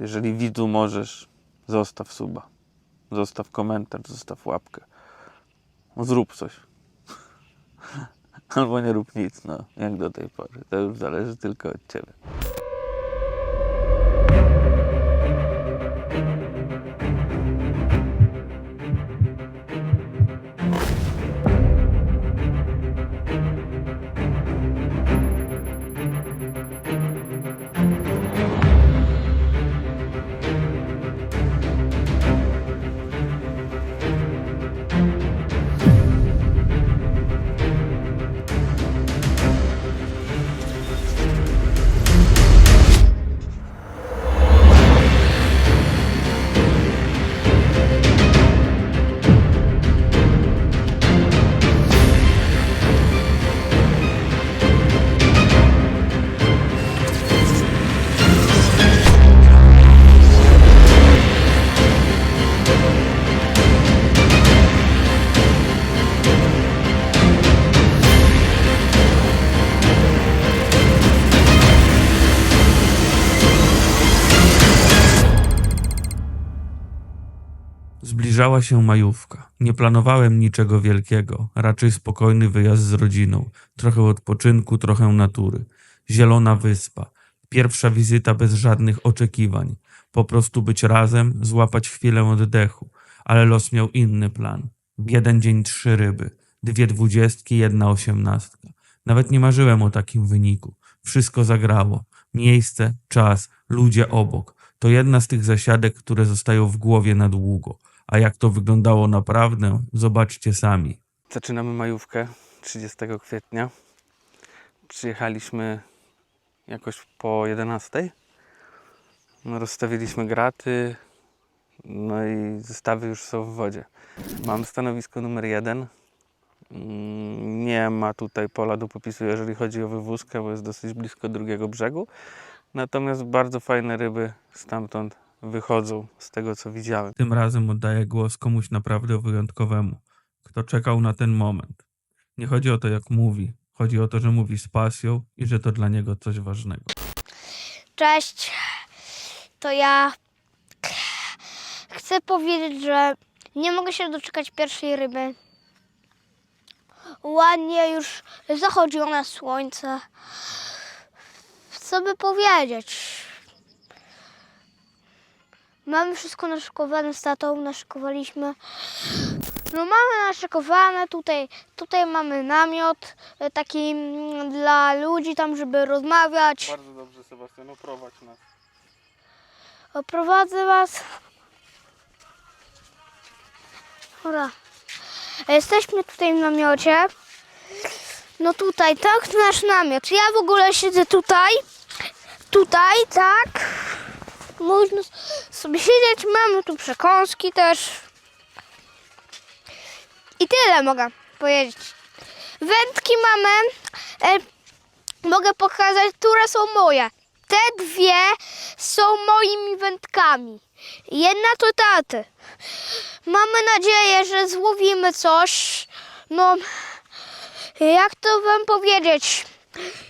jeżeli widzu możesz, zostaw suba. Zostaw komentarz, zostaw łapkę. Zrób coś. Albo nie rób nic, no, jak do tej pory. To już zależy tylko od ciebie. Się majówka. Nie planowałem niczego wielkiego, raczej spokojny wyjazd z rodziną, trochę odpoczynku, trochę natury. Zielona wyspa. Pierwsza wizyta bez żadnych oczekiwań. Po prostu być razem, złapać chwilę oddechu. Ale los miał inny plan. Jeden dzień trzy ryby, dwie dwudziestki, jedna osiemnastka. Nawet nie marzyłem o takim wyniku. Wszystko zagrało. Miejsce, czas, ludzie obok. To jedna z tych zasiadek, które zostają w głowie na długo. A jak to wyglądało naprawdę, zobaczcie sami. Zaczynamy majówkę 30 kwietnia. Przyjechaliśmy jakoś po 11. No, rozstawiliśmy graty, no i zestawy już są w wodzie. Mam stanowisko numer jeden. Mm, Nie ma tutaj pola do popisu, jeżeli chodzi o wywózkę, bo jest dosyć blisko drugiego brzegu. Natomiast bardzo fajne ryby stamtąd wychodzą, z tego co widziałem. Tym razem oddaję głos komuś naprawdę wyjątkowemu, kto czekał na ten moment. Nie chodzi o to, jak mówi, chodzi o to, że mówi z pasją i że to dla niego coś ważnego. Cześć, to ja chcę powiedzieć, że nie mogę się doczekać pierwszej ryby. Ładnie już zachodziło na słońce. Co by powiedzieć? Mamy wszystko naszykowane z tatą, naszykowaliśmy. No mamy naszykowane tutaj, tutaj mamy namiot e, taki mm, dla ludzi tam, żeby rozmawiać. Bardzo dobrze, Sebastian, prowadź nas. Oprowadzę was. Dobra. Jesteśmy tutaj w namiocie. No tutaj, tak, nasz namiot. Ja w ogóle siedzę tutaj. Tutaj, tak. Można sobie siedzieć. Mamy tu przekąski też. I tyle mogę powiedzieć. Wędki mamy. E, mogę pokazać, które są moje. Te dwie są moimi wędkami. Jedna to taty. Mamy nadzieję, że złowimy coś. No, jak to wam powiedzieć?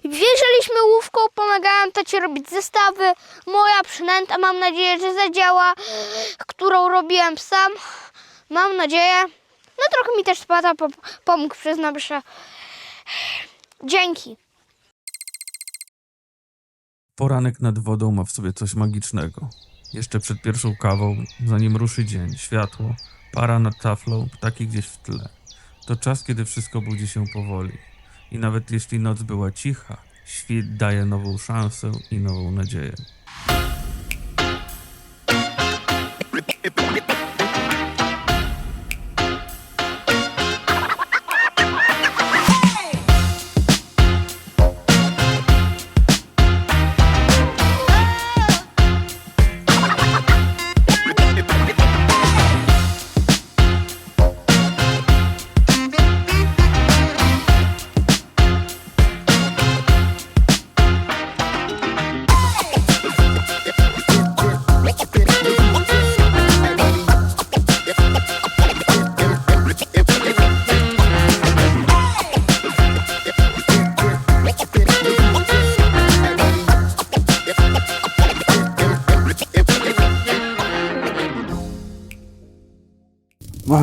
Wierzyliśmy łówką, pomagałem tacie robić zestawy. Moja przynęta, mam nadzieję, że zadziała, którą robiłem sam. Mam nadzieję. No trochę mi też spada po- pomógł, przyznam się. Dzięki. Poranek nad wodą ma w sobie coś magicznego. Jeszcze przed pierwszą kawą, zanim ruszy dzień, światło, para nad taflą, ptaki gdzieś w tle. To czas, kiedy wszystko budzi się powoli. I nawet jeśli noc była cicha, świt daje nową szansę i nową nadzieję.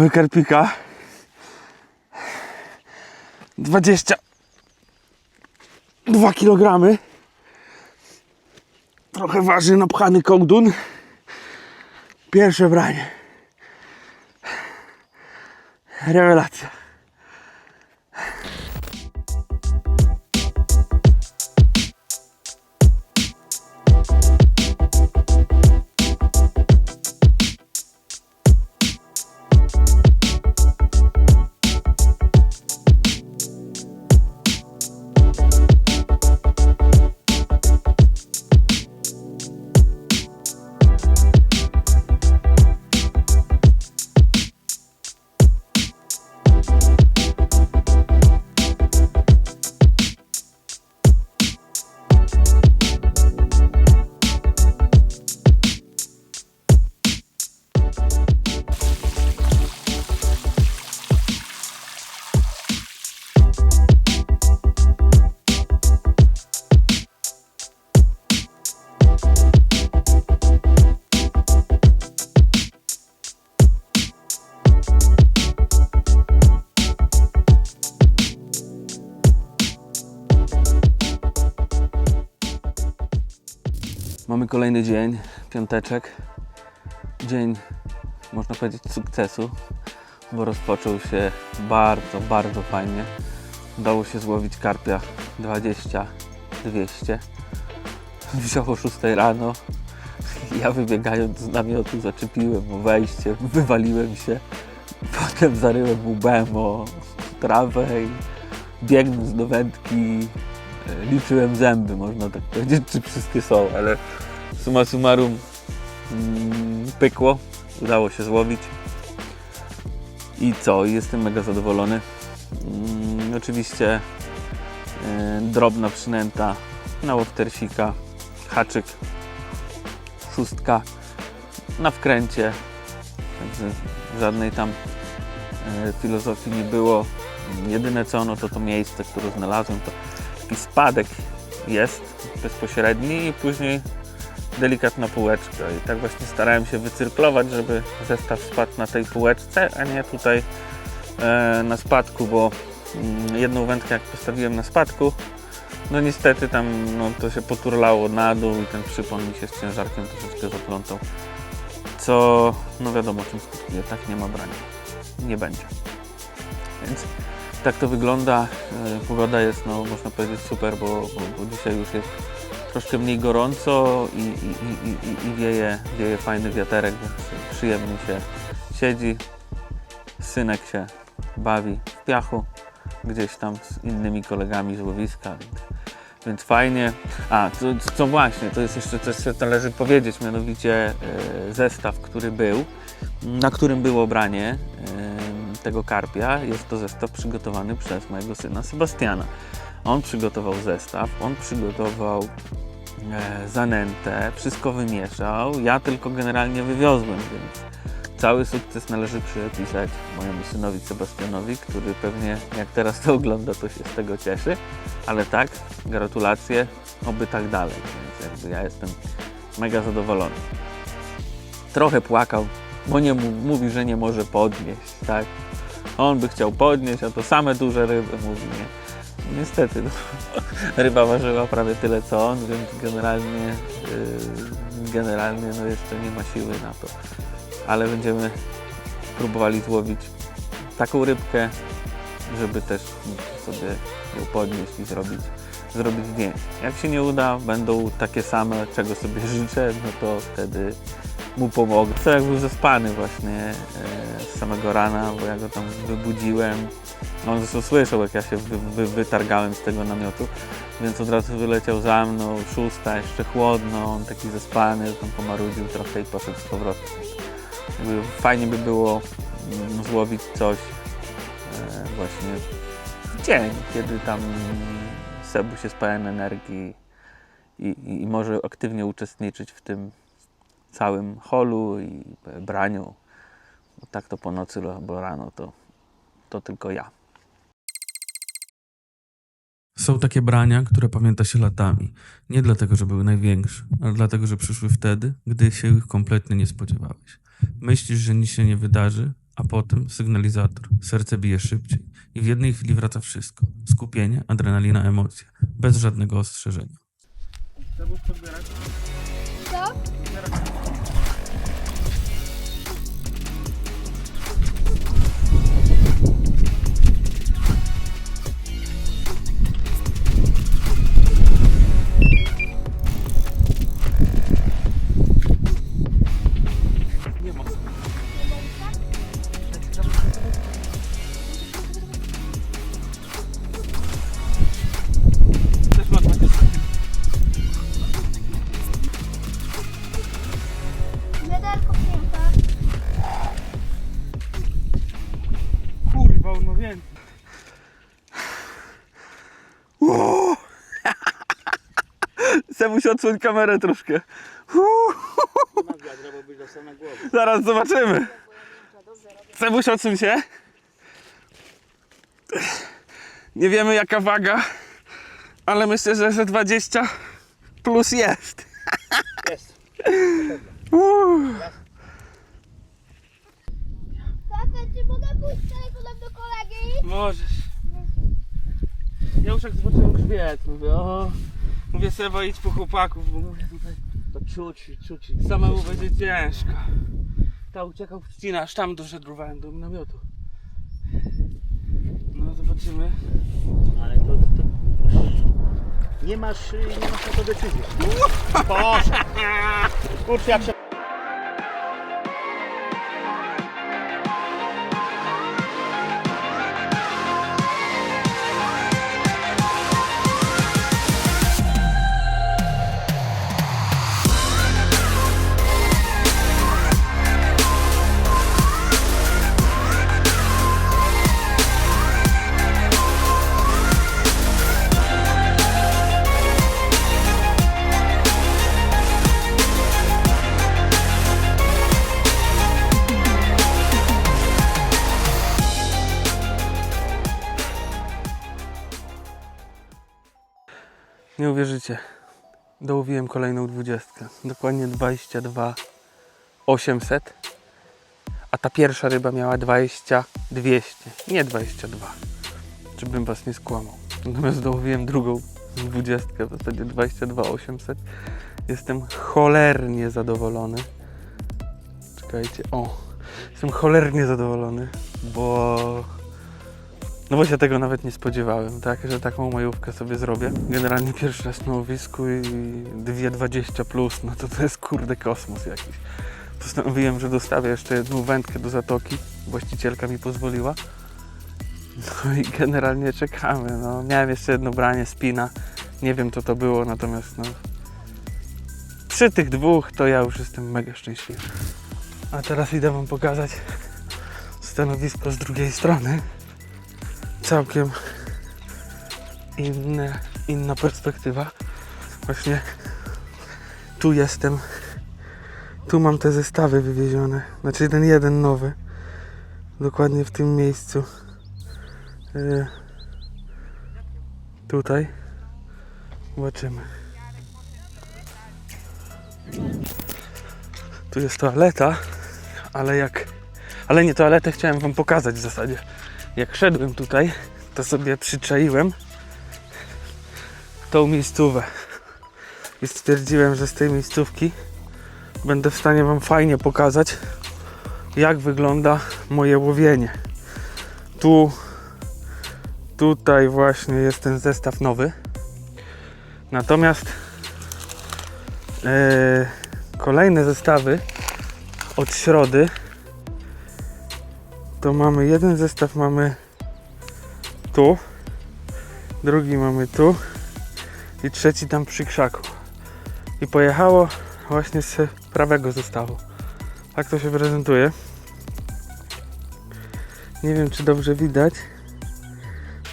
Mamy karpika. 22 kg. Trochę waży napchany kołdun. Pierwsze branie. Rewelacja. Kolejny dzień, piąteczek. Dzień, można powiedzieć, sukcesu, bo rozpoczął się bardzo, bardzo fajnie. Udało się złowić karpia 20, 200. Wziął o 6 rano. Ja wybiegając z namiotu zaczepiłem wejście, wywaliłem się. Potem zaryłem łbem o trawę i biegnąc do wędki e, liczyłem zęby, można tak powiedzieć, czy wszystkie są, ale summa summarum mm, pykło, udało się złowić. I co? Jestem mega zadowolony. Mm, oczywiście e, drobna przynęta na łoftersika, haczyk, szóstka na wkręcie, także żadnej tam e, filozofii nie było. Jedyne co, no to to miejsce, które znalazłem, to taki spadek jest bezpośredni i później delikatna półeczka. I tak właśnie starałem się wycyrklować, żeby zestaw spadł na tej półeczce, a nie tutaj e, na spadku, bo mm, jedną wędkę jak postawiłem na spadku, no niestety tam no, to się poturlało na dół i ten przypon mi się z ciężarkiem troszeczkę zaplątał. Co, no wiadomo czym skutkuje, tak nie ma brania. Nie będzie. Więc tak to wygląda. E, Pogoda jest, no można powiedzieć, super, bo, bo, bo dzisiaj już jest troszkę mniej gorąco i, i, i, i, wieje, wieje fajny wiaterek, więc przyjemnie się siedzi. Synek się bawi w piachu, gdzieś tam z innymi kolegami z łowiska, więc, fajnie. A, co, co właśnie, to jest jeszcze coś, co należy powiedzieć, mianowicie e, zestaw, który był, na którym było branie e, tego karpia, jest to zestaw przygotowany przez mojego syna Sebastiana. On przygotował zestaw, on przygotował zanętę, wszystko wymieszał. Ja tylko generalnie wywiozłem, więc cały sukces należy przypisać mojemu synowi Sebastianowi, który pewnie jak teraz to ogląda, to się z tego cieszy. Ale tak, gratulacje, oby tak dalej. Więc jakby ja jestem mega zadowolony. Trochę płakał, bo nie mówi, że nie może podnieść, tak? On by chciał podnieść, a to same duże ryby, mówi nie. Niestety, no, ryba ważyła prawie tyle co on, więc generalnie, yy, generalnie no jeszcze nie ma siły na to. Ale będziemy próbowali złowić taką rybkę, żeby też sobie ją podnieść i zrobić, zrobić zdjęcie. Jak się nie uda, będą takie same, czego sobie życzę, no to wtedy mu pomogę. To jak był zaspany właśnie e, z samego rana, bo ja go tam wybudziłem. On zresztą słyszał, jak ja się wy, wy, wytargałem z tego namiotu, więc od razu wyleciał za mną, szósta, jeszcze chłodno, on taki zaspany, tam pomarudził trochę i poszedł z powrotem. Jakby fajnie by było mm, złowić coś e, właśnie w dzień, kiedy tam Sebu się z pełen energii i, i, i może aktywnie uczestniczyć w tym całym holu i braniu. Bo tak to po nocy albo rano to, to tylko ja. Są takie brania, które pamięta się latami. Nie dlatego, że były największe, ale dlatego, że przyszły wtedy, gdy się ich kompletnie nie spodziewałeś. Myślisz, że nic się nie wydarzy, A potem sygnalizator, serce bije szybciej i w jednej chwili wraca wszystko. Skupienie, adrenalina, emocje. Bez żadnego ostrzeżenia. Co? Sebuś odsłoń kamerę troszkę. Zaraz zobaczymy. Sebuś odsuń się. Nie wiemy jaka waga, ale myślę, że ze 20 plus jest. Jest. Tata, czy mogę pójść z telefonem do kolegi? Możesz. Ja już jak zobaczyłem grzbiet, mówię, o, mówię Seba idź po chłopaków, bo mówię tutaj To czuć, czuć. samemu będzie ciężko. Ta uciekał w trzcinę, aż tam doszedłowałem do namiotu. No zobaczymy. Ale to, to, to nie masz, nie masz na to decyzji. Boże! Kurczę, jak się... Dołowiłem kolejną dwudziestkę. Dokładnie 22 800. A ta pierwsza ryba miała 20 200. Nie 22. Żebym was nie skłamał. Natomiast dołowiłem drugą dwudziestkę w zasadzie 22 800. Jestem cholernie zadowolony. Czekajcie. O. Jestem cholernie zadowolony, bo no bo się tego nawet nie spodziewałem, tak, że taką majówkę sobie zrobię. Generalnie pierwszy raz na łowisku i 2,20 plus, no to to jest kurde kosmos jakiś. Postanowiłem, że dostawię jeszcze jedną wędkę do zatoki, właścicielka mi pozwoliła. No i generalnie czekamy, no. Miałem jeszcze jedno branie spina, nie wiem co to było, natomiast no... Przy tych dwóch to ja już jestem mega szczęśliwy. A teraz idę wam pokazać stanowisko z drugiej strony całkiem inne, inna perspektywa. Właśnie tu jestem. Tu mam te zestawy wywiezione. Znaczy ten jeden nowy. Dokładnie w tym miejscu. Yy, tutaj. Zobaczymy. Tu jest toaleta, ale jak. Ale nie toaletę chciałem wam pokazać w zasadzie jak szedłem tutaj, to sobie przyczaiłem tą miejscówę. I stwierdziłem, że z tej miejscówki będę w stanie Wam fajnie pokazać, jak wygląda moje łowienie. Tu, tutaj właśnie jest ten zestaw nowy. Natomiast e, kolejne zestawy od środy to mamy jeden zestaw mamy tu, drugi mamy tu i trzeci tam przy krzaku. I pojechało właśnie z prawego zestawu. Tak to się prezentuje. Nie wiem czy dobrze widać.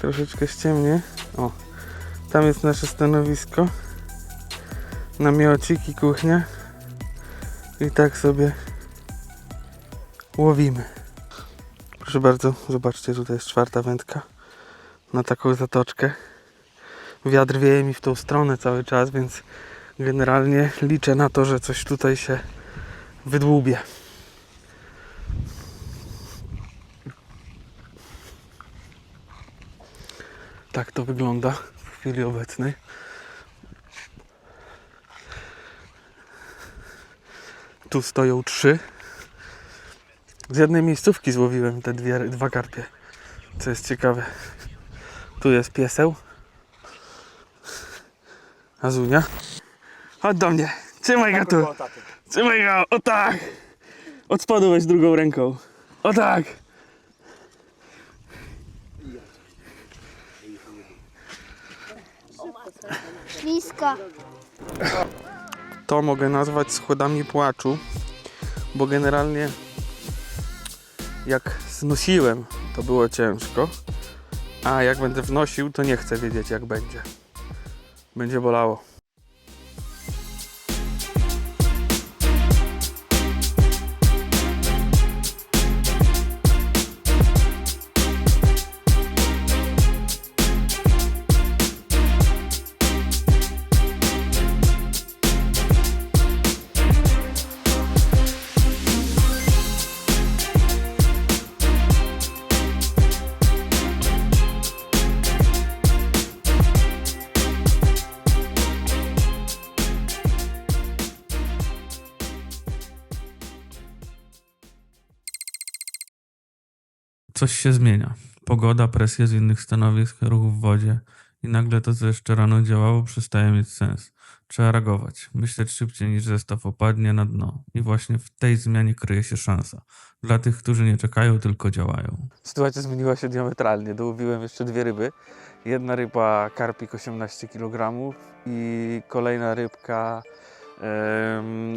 Troszeczkę ściemnie. O, tam jest nasze stanowisko. Namiocik i kuchnia. I tak sobie łowimy. Proszę bardzo, zobaczcie, tutaj jest czwarta wędka na taką zatoczkę. Wiatr wieje mi w tą stronę cały czas, więc generalnie liczę na to, że coś tutaj się wydłubie. Tak to wygląda w chwili obecnej. Tu stoją trzy z jednej miejscówki złowiłem te dwie, dwa karpie. Co jest ciekawe. Tu jest pieseł. Azunia. Chodź do mnie. Trzymaj go tu. Trzymaj go. O tak. Od spodu weź drugą ręką. O tak. Śliska. To mogę nazwać schodami płaczu, bo generalnie jak znosiłem, to było ciężko, a jak będę wnosił, to nie chcę wiedzieć jak będzie. Będzie bolało. Coś się zmienia. Pogoda, presja z innych stanowisk, ruch w wodzie i nagle to, co jeszcze rano działało, przestaje mieć sens. Trzeba reagować, myśleć szybciej niż zestaw opadnie na dno. I właśnie w tej zmianie kryje się szansa. Dla tych, którzy nie czekają, tylko działają. Sytuacja zmieniła się diametralnie. Dołowiłem jeszcze dwie ryby. Jedna ryba karpik 18 kg i kolejna rybka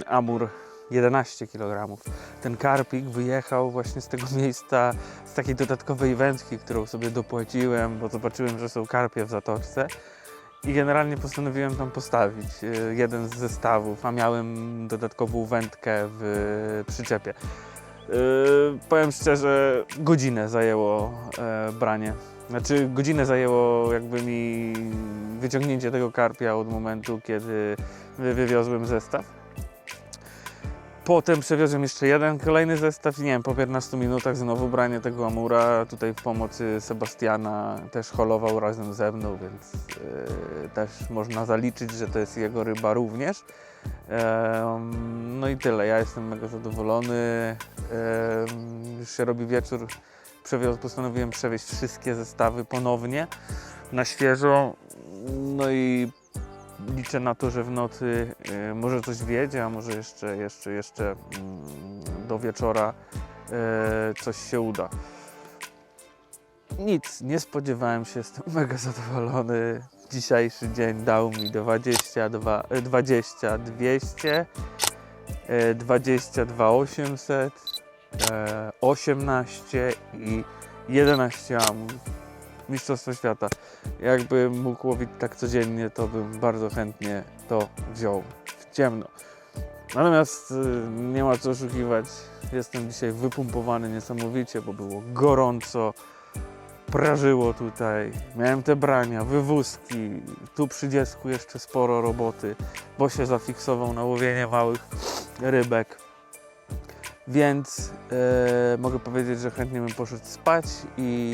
amur 11 kg. Ten karpik wyjechał właśnie z tego miejsca, z takiej dodatkowej wędki, którą sobie dopłaciłem, bo zobaczyłem, że są karpie w zatoczce. I generalnie postanowiłem tam postawić e, jeden z zestawów, a miałem dodatkową wędkę w przyczepie. Yy, powiem szczerze, godzinę zajęło e, branie. Znaczy, godzinę zajęło jakby mi wyciągnięcie tego karpia od momentu, kiedy wy- wywiozłem zestaw. Potem przewiozłem jeszcze jeden kolejny zestaw i nie wiem, po 15 minutach znowu branie tego amura. Tutaj w pomocy Sebastiana też holował razem ze mną, więc e, też można zaliczyć, że to jest jego ryba również. No i tyle. Ja jestem mega zadowolony. Już się robi wieczór. Przewiózł, postanowiłem przewieźć wszystkie zestawy ponownie na świeżo. No i liczę na to, że w nocy e, może coś wiedzie, a może jeszcze, jeszcze, jeszcze mm, do wieczora e, coś się uda. Nic, nie spodziewałem się, jestem mega zadowolony. Dzisiejszy dzień dał mi 22, e, 20 200, e, 22 800, e, 18 i 11 amur. Mistrzostwo świata. Jakbym mógł łowić tak codziennie, to bym bardzo chętnie to wziął w ciemno. Natomiast y, nie ma co oszukiwać. Jestem dzisiaj wypumpowany niesamowicie, bo było gorąco prażyło tutaj. Miałem te brania, wywózki. Tu przy dziecku jeszcze sporo roboty, bo się zafiksował na łowienie małych rybek. Więc e, mogę powiedzieć, że chętnie bym poszedł spać i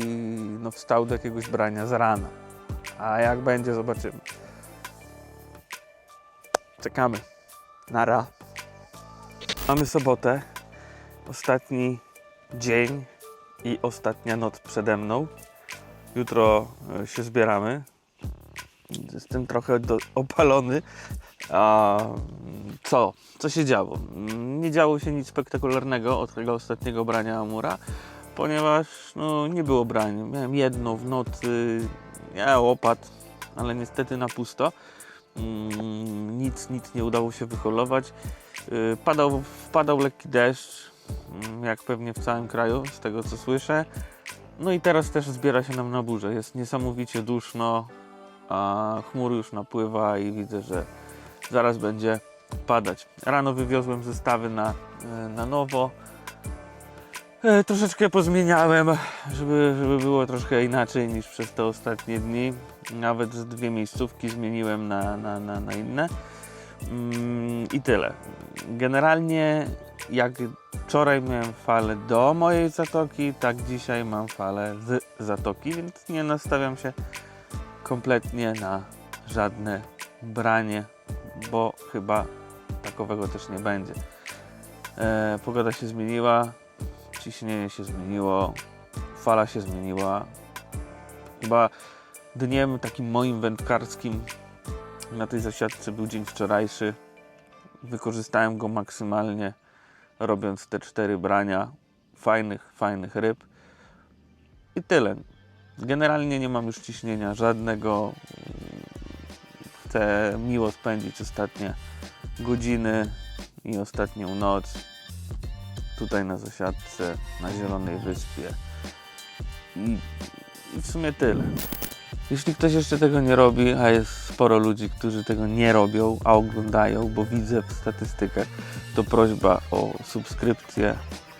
no, wstał do jakiegoś brania z rana. A jak będzie, zobaczymy. Czekamy. Nara. Mamy sobotę. Ostatni dzień i ostatnia noc przede mną. Jutro e, się zbieramy. Jestem trochę do, opalony. A co? Co się działo? Nie działo się nic spektakularnego od tego ostatniego brania Amura, ponieważ no, nie było brań. Miałem jedno w nocy, ja opat, ale niestety na pusto. Mm, Nic, nic nie udało się wyholować. Y, Padał, wpadał lekki deszcz, mm, jak pewnie w całym kraju, z tego co słyszę. No i teraz też zbiera się nam na burzę. Jest niesamowicie duszno, a chmur już napływa i widzę, że zaraz będzie padać. Rano wywiozłem zestawy na, e, na nowo. E, troszeczkę pozmieniałem, żeby, żeby było troszkę inaczej niż przez te ostatnie dni. Nawet z dwie miejscówki zmieniłem na, na, na, na inne. Mm, I tyle. Generalnie jak wczoraj miałem falę do mojej zatoki, tak dzisiaj mam falę z zatoki, więc nie nastawiam się kompletnie na żadne branie, bo chyba takowego też nie będzie. E, pogoda się zmieniła, ciśnienie się zmieniło, fala się zmieniła. Chyba dniem takim moim wędkarskim na tej zasiadce był dzień wczorajszy. Wykorzystałem go maksymalnie, robiąc te cztery brania fajnych, fajnych ryb. I tyle. Generalnie nie mam już ciśnienia żadnego. Chcę miło spędzić ostatnie godziny i ostatnią noc tutaj na zasiadce, na Zielonej Wyspie. I, I w sumie tyle. Jeśli ktoś jeszcze tego nie robi, a jest sporo ludzi, którzy tego nie robią, a oglądają, bo widzę w statystykach, to prośba o subskrypcję.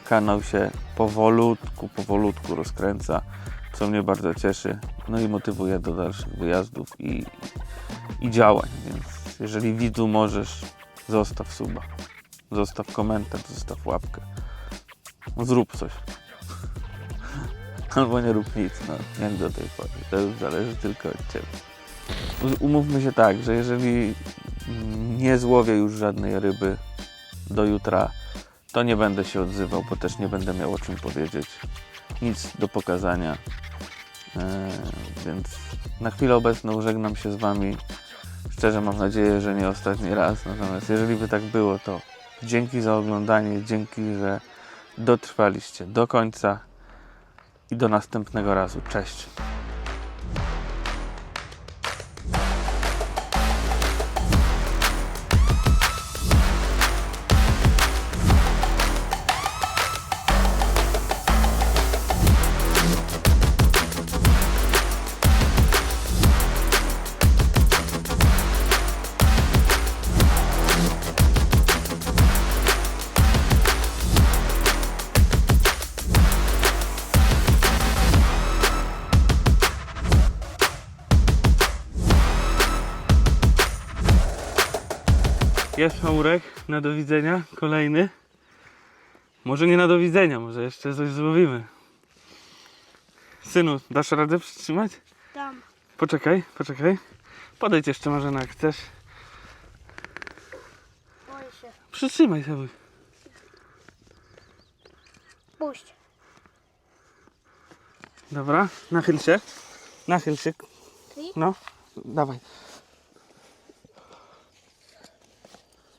Kanał się powolutku, powolutku rozkręca, co mnie bardzo cieszy, no i motywuje do dalszych wyjazdów i, i działań. Więc jeżeli widzu możesz, zostaw suba, zostaw komentarz, zostaw łapkę. No, zrób coś. Albo nie rób nic, no, jak do tej pory. To już zależy tylko od Ciebie. Umówmy się tak, że jeżeli nie złowię już żadnej ryby do jutra, to nie będę się odzywał, bo też nie będę miał o czym powiedzieć. Nic do pokazania. E, więc na chwilę obecną żegnam się z Wami. Szczerze mam nadzieję, że nie ostatni raz. Natomiast jeżeli by tak było, to dzięki za oglądanie, dzięki, że dotrwaliście do końca i do następnego razu. Cześć. Jest Maurek, na do widzenia, kolejny. Może nie na do widzenia, może jeszcze coś złowimy. Synu, dasz radę przytrzymać? Tam. Poczekaj, poczekaj. Podejdź jeszcze może jak chcesz. Boję się. Przytrzymaj sobie. Puść. Dobra, nachyl się. Nachyl się. No, dawaj.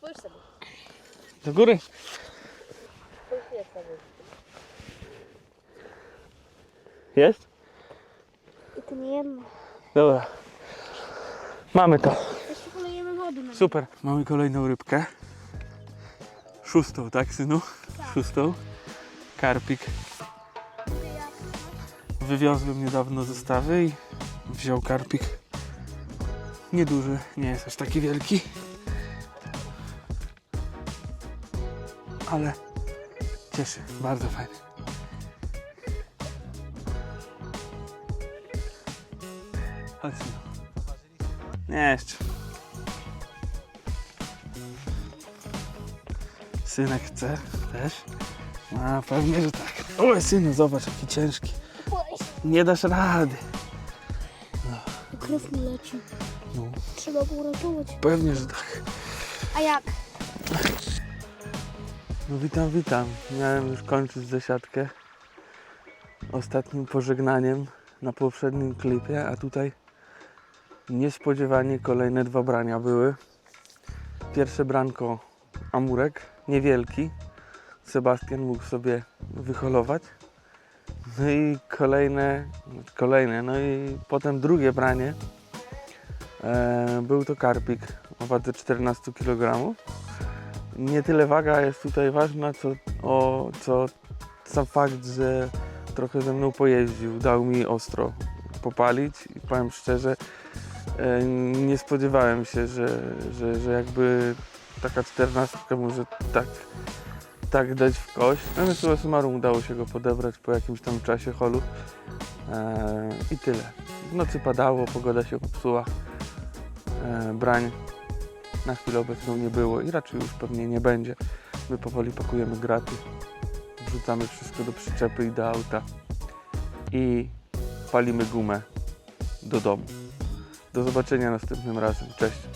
Spójrz sobie. Do góry. Jest? I to nie jedno. Dobra. Mamy to. Jeszcze polejemy wody na Super. Mamy kolejną rybkę. Szóstą, tak synu? Szóstą. Karpik. Wywiozłem niedawno zestawy i wziął karpik. Nieduży, nie jest aż taki wielki. Ale cieszy, bardzo fajny. Chodź. Nie jeszcze. Synek chce też? A pewnie, że tak. Oj synu, zobacz jaki ciężki. Nie dasz rady. Krew mi leci. No, Trzeba go uratować. pewnie, że tak. A jak? No witam, witam. Miałem już kończyć zasiadkę ostatnim pożegnaniem na poprzednim klipie, a tutaj niespodziewanie kolejne dwa brania były. Pierwsze branko Amurek, niewielki. Sebastian mógł sobie wyholować. No i kolejne, kolejne, no i potem drugie branie. E, był to karpik o wadze 14 kg nie tyle waga jest tutaj ważna, co, o, co sam fakt, że trochę ze mną pojeździł, dał mi ostro popalić i powiem szczerze, e, nie spodziewałem się, że, że, że jakby taka czternastka może tak, tak dać w kość. Natomiast summa summarum udało się go podebrać po jakimś tam czasie holu e, i tyle. W nocy padało, pogoda się popsuła, e, brań na chwilę obecną nie było i raczej już pewnie nie będzie. My powoli pakujemy graty, wrzucamy wszystko do przyczepy i do auta i palimy gumę do domu. Do zobaczenia następnym razem. Cześć.